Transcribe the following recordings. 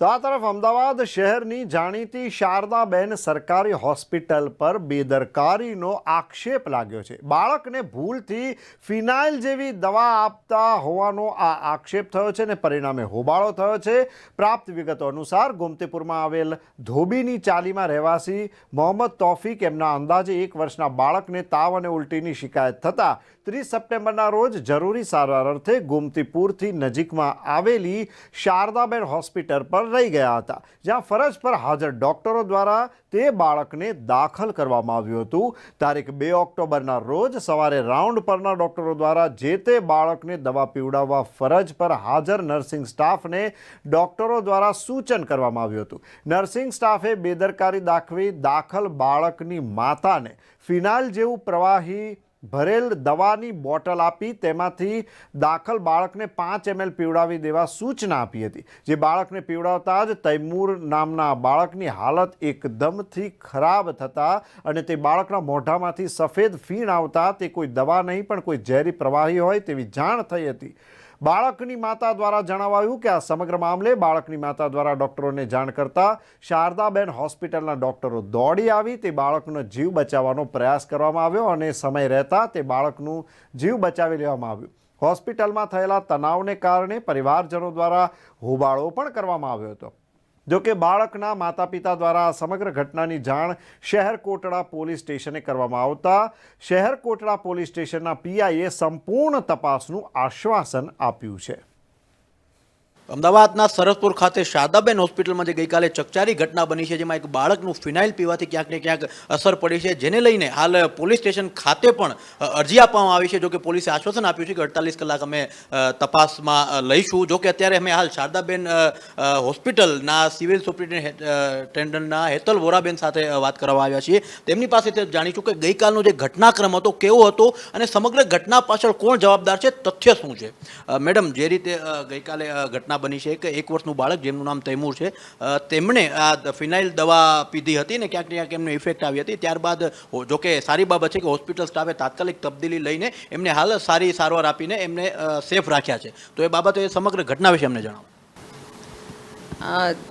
તો આ તરફ અમદાવાદ શહેરની જાણીતી શારદાબેન સરકારી હોસ્પિટલ પર બેદરકારીનો આક્ષેપ લાગ્યો છે. બાળકને ભૂલથી ફિનાઇલ જેવી દવા આપતા હોવાનો આ આક્ષેપ થયો છે અને પરિણામે હોબાળો થયો છે. પ્રાપ્ત વિગતો અનુસાર ગોમતીપુરમાં આવેલ ધોબીની ચાલીમાં રહેવાસી મોહમ્મદ તોફિક એમના અંદાજે એક વર્ષના બાળકને તાવ અને ઉલટીની શિકાયત થતાં ત્રીસ સપ્ટેમ્બરના રોજ જરૂરી સારવાર અર્થે ગોમતીપુરથી નજીકમાં આવેલી શારદાબેન હોસ્પિટલ પર રહી ગયા હતા, જ્યાં ફરજ પર હાજર ડોક્ટરો દ્વારા તે બાળકને દાખલ કરવામાં આવ્યું હતું. તારીખ બે ઓક્ટોબરના રોજ સવારે રાઉન્ડ પરના ડોક્ટરો દ્વારા જે તે બાળકને દવા પીવડાવવા ફરજ પર હાજર નર્સિંગ સ્ટાફને ડોક્ટરો દ્વારા સૂચન કરવામાં આવ્યું હતું. નર્સિંગ સ્ટાફે બેદરકારી દાખવી દાખલ બાળકની માતાને ફિનાઇલ જેવું પ્રવાહી ભરેલ દવાની બોટલ આપી તેમાંથી દાખલ બાળકને પાંચ એમએલ પીવડાવી દેવા સૂચના આપી હતી. જે બાળકને પીવડાવતા જ તૈમૂર નામના બાળકની હાલત એકદમથી ખરાબ થતાં અને તે બાળકના મોઢામાંથી સફેદ ફીણ આવતા તે કોઈ દવા નહીં, પણ કોઈ ઝેરી પ્રવાહી હોય તેવી જાણ થઈ હતી. બાળકની માતા દ્વારા જણાવાયું કે આ સમગ્ર મામલે બાળકની માતા દ્વારા ડોક્ટરોને જાણ કરતા શારદાબેન હોસ્પિટલના ડોક્ટરો દોડી આવી, તે બાળકનો જીવ બચાવવાનો પ્રયાસ કરવામાં આવ્યો અને સમય રહેતા તે બાળકનું જીવ બચાવી લેવામાં આવ્યું. હોસ્પિટલમાં થયેલા તણાવને કારણે પરિવારજનો દ્વારા હોબાળો પણ કરવામાં આવ્યો હતો. જોકે બાળકના માતા પિતા દ્વારા આ સમગ્ર ઘટનાની જાણ શહેર કોટડા પોલીસ સ્ટેશને કરવામાં આવતા શહેર કોટડા પોલીસ સ્ટેશનના પીઆઈએ સંપૂર્ણ તપાસનું આશ્વાસન આપ્યું છે. અમદાવાદના સરસપુર ખાતે શારદાબેન હોસ્પિટલમાં જે ગઈકાલે ચકચારી ઘટના બની છે જેમાં એક બાળકનું ફિનાઇલ પીવાથી ક્યાંક ને ક્યાંક અસર પડી છે. જેને લઈને હાલ પોલીસ સ્ટેશન ખાતે પણ અરજી આપવામાં આવી છે જો કે પોલીસે આશ્વાસન આપ્યું છે કે અડતાલીસ કલાક અમે તપાસમાં લઈશું. જોકે અત્યારે અમે હાલ શારદાબેન હોસ્પિટલના સિવિલ સુપ્રિન્ટેન્ડન્ટના હેતલ વોરાબેન સાથે વાત કરવા આવ્યા છીએ. તેમની પાસેથી જાણીશું કે ગઈકાલનો જે ઘટનાક્રમ હતો કેવો હતો અને સમગ્ર ઘટના પાછળ કોણ જવાબદાર છે તથ્ય શું છે? મેડમ જે રીતે ગઈકાલે અ, ઘટના બની છે કે એક વર્ષનું બાળક જેમનું નામ તૈમૂર છે તેમણે આ ફિનાઇલ દવા પીધી હતી ને ક્યાંક ક્યાંક એમને ઇફેક્ટ આવી હતી. ત્યારબાદ જોકે સારી બાબત છે કે હોસ્પિટલ સ્ટાફે તાત્કાલિક તબદીલી લઈને એમને હાલ સારી સારવાર આપીને એમને સેફ રાખ્યા છે. તો એ બાબતે સમગ્ર ઘટના વિશે અમને જણાવો.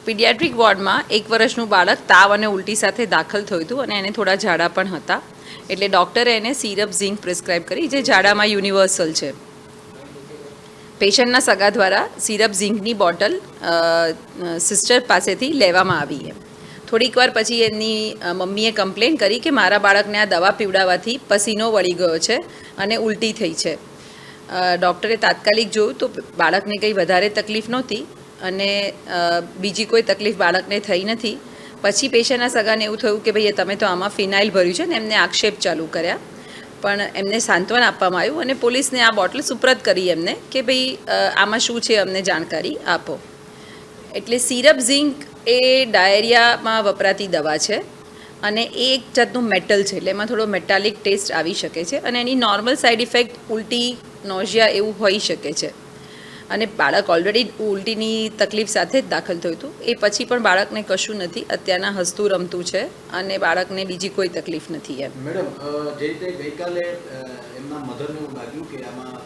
પીડિયાટ્રિક વોર્ડમાં એક વર્ષનું બાળક તાવ અને ઉલટી સાથે દાખલ થયું હતું અને એને થોડા ઝાડા પણ હતા. એટલે ડૉક્ટરે એને સિરપ ઝીંક પ્રિસ્ક્રાઇબ કરી, જે ઝાડામાં યુનિવર્સલ છે. પેશન્ટના સગા દ્વારા સિરપ ઝીંકની બોટલ સિસ્ટર પાસેથી લેવામાં આવી એમ. થોડીક વાર પછી એમની મમ્મીએ કમ્પ્લેન કરી કે મારા બાળકને આ દવા પીવડાવવાથી પસીનો વળી ગયો છે અને ઉલટી થઈ છે. ડૉક્ટરે તાત્કાલિક જોયું તો બાળકને કંઈ વધારે તકલીફ નહોતી અને બીજી કોઈ તકલીફ બાળકને થઈ નથી. પછી પેશન્ટના સગાને એવું થયું કે ભાઈ તમે તો આમાં ફિનાઇલ ભર્યું છે ને એમને આક્ષેપ ચાલુ કર્યા. પણ એમને સાંત્વન આપવામાં આવ્યું અને પોલીસને આ બોટલ સુપ્રત કરી એમને કે ભાઈ આમાં શું છે અમને જાણકારી આપો. એટલે સિરપ ઝિંક એ ડાયરિયામાં વપરાતી દવા છે અને એ એક જાતનું મેટલ છે, એટલે એમાં થોડો મેટાલિક ટેસ્ટ આવી શકે છે અને એની નોર્મલ સાઇડ ઇફેક્ટ ઉલટી નોઝિયા એવું હોઈ શકે છે. અને બાળક ઓલરેડી ઉલટીની તકલીફ સાથે જ દાખલ થયું હતું. એ પછી પણ બાળકને કશું નથી. અત્યારના હસતું રમતું છે અને બાળકને બીજી કોઈ તકલીફ નથી એમ. મેડમ જે રીતે ગઈકાલે એમના મધરને એવું લાગ્યું કે આમાં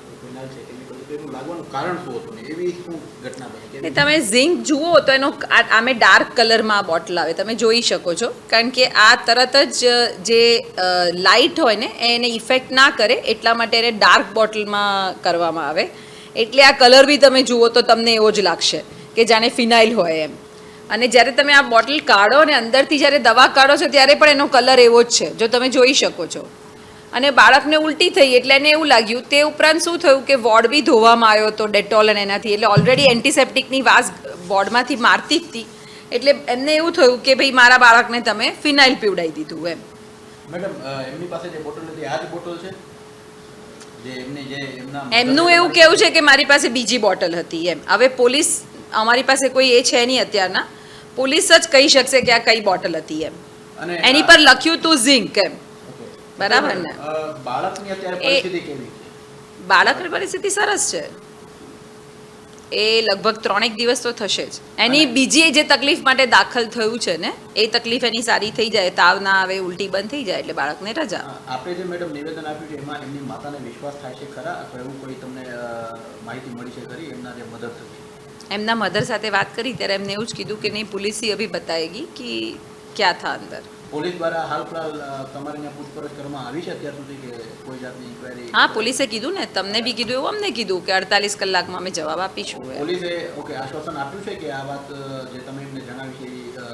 તમે ઝિંક જુઓ તો એનો આમે ડાર્ક કલરમાં બોટલ આવે. તમે જોઈ શકો છો. કારણ કે આ તરત જ જે લાઇટ હોય ને એને ઇફેક્ટ ના કરે એટલા માટે એને ડાર્ક બોટલમાં કરવામાં આવે. એટલે આ કલર બી તમે જુઓ તો તમને એવો જ લાગશે કે જાણે ફિનાઇલ હોય એમ. અને જ્યારે તમે આ બોટલ કાઢો અને અંદરથી જ્યારે દવા કાઢો છો ત્યારે પણ એનો કલર એવો જ છે, જો તમે જોઈ શકો છો. અને બાળકને ઉલટી થઈ એટલે એને એવું લાગ્યું, તે ઉપરાંત શું થયું કે વોર્ડ બી ધોવામાં આવ્યો હતો ડેટોલ અને એનાથી. એટલે ઓલરેડી એન્ટિસેપ્ટિકની વાસ વોર્ડમાંથી મારતી જ હતી. એટલે એમને એવું થયું કે ભાઈ મારા બાળકને તમે ફિનાઇલ પીવડાવી દીધું એમ. મેડમ એમની પાસે જે બોટલ હતી, આ જ બોટલ છે? એમની એવું કેવું છે કે મારી પાસે બીજી બોટલ હતી એમ. હવે પોલીસ અમારી પાસે કોઈ એ છે નહીં અત્યારના. પોલીસ જ કહી શકશે કે આ કઈ બોટલ હતી એમ. એની પર લખ્યું તું ઝિંક એમ. બરાબર ને? બાળકની અત્યારે એ- પરિસ્થિતિ કેવી બાળકની પરિસ્થિતિ સરસ છે. એ લગભગ ત્રણેક દિવસ તો થશે જ. એની બીજી જે તકલીફ માટે દાખલ થયું છે ને એ તકલીફ એની સારી થઈ જાય તાવ ના આવે ઉલટી બંધ થઈ જાય એટલે બાળકને રજા. આપણે જે મેડમ નિવેદન આપ્યું છે એમાં એમની માતાને વિશ્વાસ થાય છે ખરા? એવું કોઈ તમને માહિતી મળી છે ખરી? એમના જે મધર એમના મધર સાથે વાત કરી ત્યારે એમને એવું જ કીધું કે નહીં પોલીસી અભી બતાવેગી કે ક્યાં થા અંદર. પોલીસ દ્વારા હાલ ફિલહાલ તમારે પૂછપરછ કરવામાં આવી છે અત્યાર સુધી કે કોઈ જાતની ઇન્ક્વાયરી હા પોલીસે કીધું ને તમને બી કીધું એવું અમને કીધું કે અડતાલીસ કલાકમાં અમે જવાબ આપીશું. પોલીસે ઓકે આશ્વાસન આપ્યું છે કે આ વાત જે તમે એમને જણાવી છે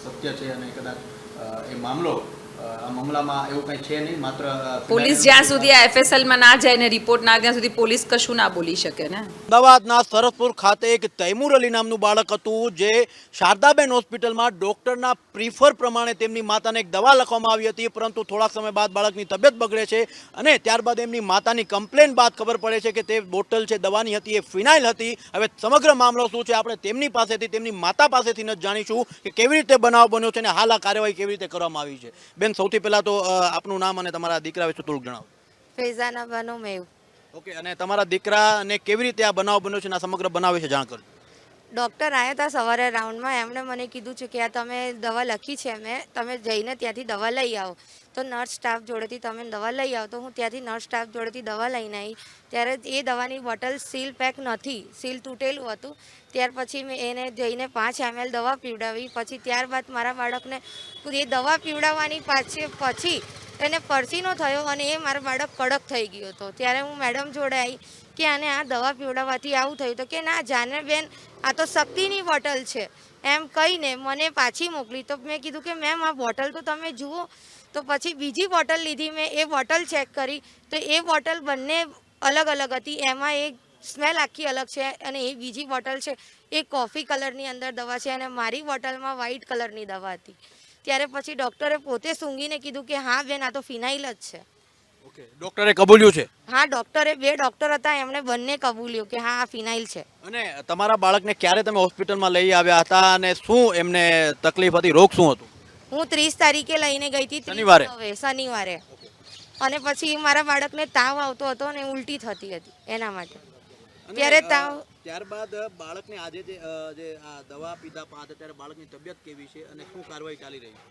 સત્ય છે અને કદાચ એ મામલો આ મામલામાં એવું કંઈ છે નહીં માત્ર પોલીસ જ્યાં સુધી આ એફએસએલમાં ના જાય ને રિપોર્ટ ના ત્યાં સુધી પોલીસ કશું ના બોલી શકે ને? અમદાવાદના સરસપુર ખાતે એક તૈમુર અલી નામનું બાળક હતું જે શારદાબેન હોસ્પિટલમાં ડૉક્ટરના પ્રિફર પ્રમાણે તેમની માતાને એક દવા લખવામાં આવી હતી પરંતુ થોડાક સમય બાદ બાળકની તબિયત બગડે છે અને ત્યારબાદ એમની માતાની કમ્પ્લેન બાદ ખબર પડે છે કે તે બોટલ છે દવાની હતી એ ફિનાઇલ હતી. હવે સમગ્ર મામલો શું છે આપણે તેમની પાસેથી તેમની માતા પાસેથી જ જાણીશું કે કેવી રીતે બનાવ બન્યો છે અને હાલ આ કાર્યવાહી કેવી રીતે કરવામાં આવી છે. બેન સૌથી પહેલા તો આપનું નામ અને તમારા દીકરા વિશે થોડુંક જણાવો. ફૈઝાના બનો મેવ ઓકે અને તમારા દીકરાને કેવી રીતે આ બનાવ બન્યો છે અને આ સમગ્ર બનાવ વિશે જાણ કરજો. ડૉક્ટર આવ્યા હતા સવારે રાઉન્ડમાં, એમણે મને કીધું છે કે આ તમે દવા લખી છે મેં, તમે જઈને ત્યાંથી દવા લઈ આવો. તો નર્સ સ્ટાફ જોડેથી તમે દવા લઈ આવો. તો હું ત્યાંથી નર્સ સ્ટાફ જોડેથી દવા લઈને આવી ત્યારે એ દવાની બોટલ સીલ પેક નથી, સીલ તૂટેલું હતું. ત્યાર પછી મેં એને જઈને પાંચ એમએલ દવા પીવડાવી. પછી ત્યારબાદ મારા બાળકને એ દવા પીવડાવવાની પાછી, પછી એને પરસીનો થયો અને એ મારો બાળક કડક થઈ ગયો હતો. ત્યારે હું મેડમ જોડે આવી કે આને આ દવા પીવડાવવાથી આવું થયું તો કે ના, જાને બેન, આ તો શક્તિની બોટલ છે. એમ કહીને મને પાછી મોકલી. તો મેં કીધું કે મેમ, આ બોટલ તો તમે જુઓ. તો પછી બીજી બોટલ લીધી મેં. એ બોટલ ચેક કરી. તો એ બોટલ બંને અલગ અલગ હતી. એમાં એ સ્મેલ આખી અલગ છે અને એ બીજી બોટલ છે. એ કોફી કલરની અંદર દવા છે અને મારી બોટલમાં વ્હાઈટ કલરની દવા હતી. ત્યારે પછી ડૉક્ટરે પોતે સૂંઘીને કીધું કે હા બેન, આ તો ફિનાઇલ જ છે. ઓકે ડોક્ટરે કબૂલ્યું છે? હા ડોક્ટરે બે ડોક્ટર હતા એમણે બંને કબૂલ્યું કે હા આ ફિનાઇલ છે. અને તમારા બાળકને ક્યારે તમે હોસ્પિટલમાં લઈ આવ્યા હતા અને શું એમને તકલીફ હતી? રોગ શું હતું? હું ત્રીસ તારીખે લઈને ગઈ હતી શનિવારે? શનિવારે. અને પછી મારા બાળકને તાવ આવતો હતો અને ઉલટી થતી હતી એના માટે. ત્યારે તાવ ત્યારબાદ બાળકને આજે જે આ દવા પીધા બાદ ત્યારે બાળકની તબિયત કેવી છે અને શું કાર્યવાહી ચાલી રહી છે?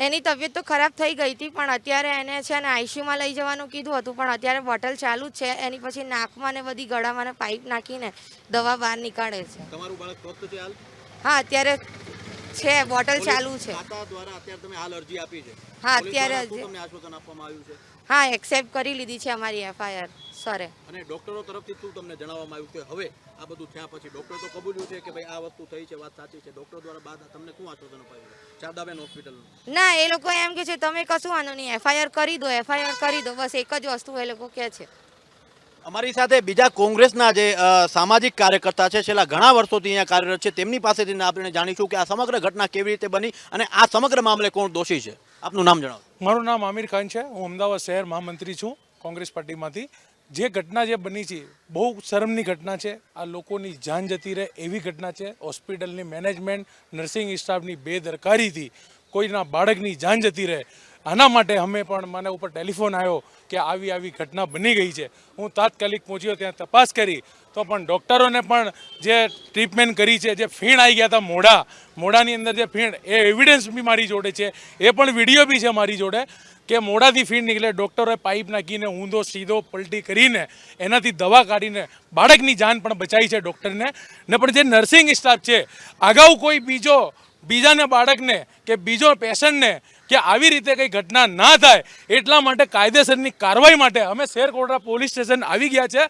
એની તબિયત તો ખરાબ થઈ ગઈ હતી પણ અત્યારે એને છે ને આઈસીયુમાં લઈ જવાનું કીધું હતું પણ અત્યારે બોટલ ચાલુ જ છે એની પછી નાકમાં ને બધી ગળામાં પાઇપ નાખીને દવા બહાર નીકાળે છે. તમારું બાળક હા અત્યારે છે બોટલ ચાલુ છે. ખાતા દ્વારા અત્યારે તમે હાલ આપી છે. હા, અત્યારે હા એક્સેપ્ટ કરી લીધી છે અમારી એફઆઈઆર સરે અને ડોક્ટરો તરફથી શું તમને જણાવવામાં આવ્યું કે હવે આ બધું થયા પછી ડોક્ટર તો કબૂલ્યું છે કે ભાઈ આ વસ્તુ થઈ છે વાત સાચી છે. ડોક્ટર દ્વારા બાદ તમને શું આશ્વાસન અપાયું ચાદાબેન હોસ્પિટલ હોસ્પિટલનું ના. એ લોકો એમ કે છે તમે કશું વાંધો નહીં એફઆઈઆર કરી દો એફઆઈઆર કરી દો. બસ એક જ વસ્તુ એ લોકો કહે છે. અમારી સાથે બીજા કોંગ્રેસના જે સામાજિક કાર્યકર્તા છે, છેલ્લા ઘણા વર્ષોથી અહીંયા કાર્યરત છે, તેમની પાસેથી આપણે જાણીશું કે આ સમગ્ર ઘટના કેવી રીતે બની અને આ સમગ્ર મામલે કોણ દોષી છે. આપનું નામ જણાવો. મારું નામ આમિર ખાન છે. હું અમદાવાદ શહેર મહામંત્રી છું, કોંગ્રેસ પાર્ટીમાંથી. જે ઘટના જે બની છે, બહુ શરમની ઘટના છે. આ લોકોની જાન જતી રહે એવી ઘટના છે. હોસ્પિટલની મેનેજમેન્ટ, નર્સિંગ સ્ટાફની બેદરકારીથી કોઈના બાળકની જાન જતી રહે. આના માટે અમે પણ મને ઉપર ટેલિફોન આવ્યો કે આવી આવી ઘટના બની ગઈ છે. હું તાત્કાલિક પહોંચ્યો, ત્યાં તપાસ કરી. તો પણ ડૉક્ટરોને પણ જે ટ્રીટમેન્ટ કરી છે, જે ફીણ આવી ગયા હતા મોઢા, મોઢાની અંદર જે ફીણ, એ એવિડન્સ બી મારી જોડે છે. એ પણ વીડિયો બી છે મારી જોડે કે મોઢાથી ફીણ નીકળે. ડૉક્ટરોએ પાઇપ નાખીને ઊંધો સીધો પલટી કરીને એનાથી દવા કાઢીને બાળકની જાન પણ બચાવી છે ડૉક્ટરને. ને પણ જે નર્સિંગ સ્ટાફ છે અગાઉ કોઈ બીજો બીજાને, બાળકને કે બીજો પેશન્ટને કે આવી રીતે કંઈ ઘટના ના થાય એટલા માટે કાયદેસરની કાર્યવાહી માટે અમે શેરકોટરા પોલીસ સ્ટેશન આવી ગયા છે.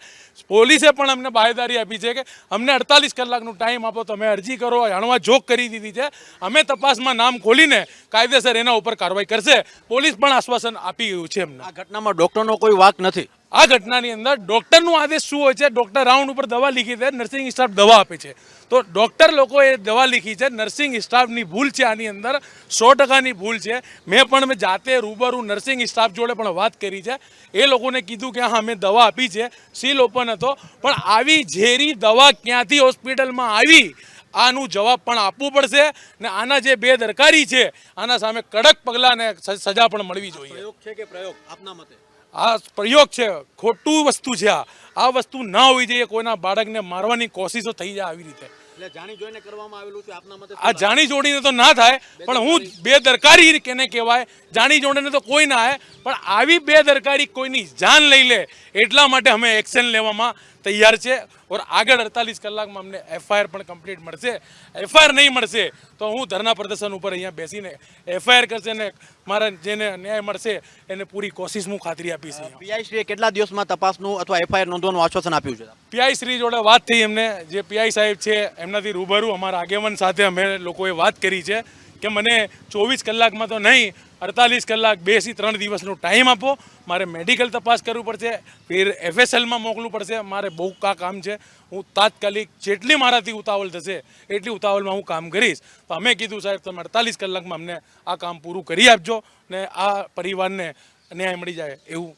પોલીસે પણ અમને બાહેદારી આપી છે કે અમને અડતાલીસ કલાકનો ટાઈમ આપો, તમે અરજી કરો જાણવા જોગ કરી દીધી છે. અમે તપાસમાં નામ ખોલીને કાયદેસર એના ઉપર કાર્યવાહી કરશે. પોલીસ પણ આશ્વાસન આપી ગયું છે એમને આ ઘટનામાં ડોક્ટરનો કોઈ વાક નથી. આ ઘટનાની અંદર ડોક્ટરનું આદેશ શું હોય છે? ડૉક્ટર રાઉન્ડ ઉપર દવા લીખી છે, નર્સિંગ સ્ટાફ દવા આપે છે. તો ડૉક્ટર લોકોએ દવા લીખી છે, નર્સિંગ સ્ટાફની ભૂલ છે આની અંદર. સો ટકાની ભૂલ છે. મેં પણ મેં જાતે રૂબરૂ નર્સિંગ સ્ટાફ જોડે પણ વાત કરી છે. એ લોકોને કીધું કે હા, મેં દવા આપી છે. સીલ ઓપન હતો. પણ આવી ઝેરી દવા ક્યાંથી હોસ્પિટલમાં આવી? આનું જવાબ પણ આપવું પડશે ને આના જે બેદરકારી છે, આના સામે કડક પગલાંને સજા પણ મળવી જોઈએ. પ્રયોગ છે કે પ્રયોગ? આપના મતે? આ પ્રયોગ છે ખોટું વસ્તુ છે આ. આ વસ્તુ ના હોવી જોઈએ કોઈના બાળકને મારવાની કોશિશો થઈ જાય આવી રીતે. એટલે જાણી જોઈને કરવામાં આવેલું છે આપના મતે આ જાણી જોડીને તો ના થાય પણ હું બેદરકારી કેને કહેવાય? જાણી જોડીને તો કોઈ ના આવે પણ આવી બેદરકારી કોઈની જાન લઈ લે એટલા માટે અમે એક્શન લેવામાં તૈયાર છે. ઓર આગળ અડતાલીસ કલાકમાં અમને એફઆઈઆર પણ કમ્પ્લીટ મળશે. એફઆઈઆર નહીં મળશે તો હું ધરના પ્રદર્શન ઉપર અહીંયા બેસીને એફઆઈઆર કરશે ને મારા જેને ન્યાય મળશે એને પૂરી કોશિશ હું ખાતરી આપીશ. પીઆઈ શ્રીએ કેટલા દિવસમાં તપાસનું અથવા એફઆઈઆર નોંધવાનું આશ્વાસન આપ્યું છે? પીઆઈ શ્રી જોડે વાત થઈ એમને જે પીઆઈ સાહેબ છે એમનાથી રૂબરૂ અમારા આગેવાન સાથે અમે લોકોએ વાત કરી છે. કે મને ચોવીસ કલાકમાં તો નહીં, અડતાલીસ કલાક બેથી ત્રણ દિવસનો ટાઈમ આપો. મારે મેડિકલ તપાસ કરવું પડશે, ફિર એફએસએલમાં મોકલવું પડશે. મારે બહુ કા કામ છે. હું તાત્કાલિક જેટલી મારાથી ઉતાવળ થશે, એટલી ઉતાવળમાં હું કામ કરીશ. તો અમે કીધું, સાહેબ, તમે અડતાલીસ કલાકમાં અમને આ કામ પૂરું કરી આપજો ને આ પરિવારને ન્યાય મળી જાય. એવું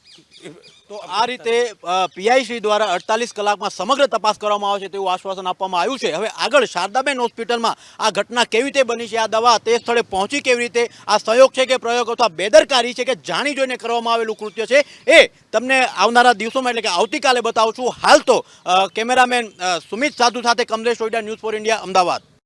તો આ રીતે પીઆઈસી દ્વારા અડતાલીસ કલાકમાં સમગ્ર તપાસ કરવામાં આવશે તેવું આશ્વાસન આપવામાં આવ્યું છે. હવે આગળ શારદાબેન હોસ્પિટલમાં આ ઘટના કેવી રીતે બની છે આ દવા તે સ્થળે પહોંચી કેવી રીતે આ સહયોગ છે કે પ્રયોગ અથવા બેદરકારી છે કે જાણી જોઈને કરવામાં આવેલું કૃત્ય છે એ તમને આવનારા દિવસોમાં એટલે કે આવતીકાલે બતાવું છું. હાલ તો કેમેરામેન સુમિત સાધુ સાથે કમલેશ ઓઈડા ન્યૂઝ ફોર ઇન્ડિયા અમદાવાદ.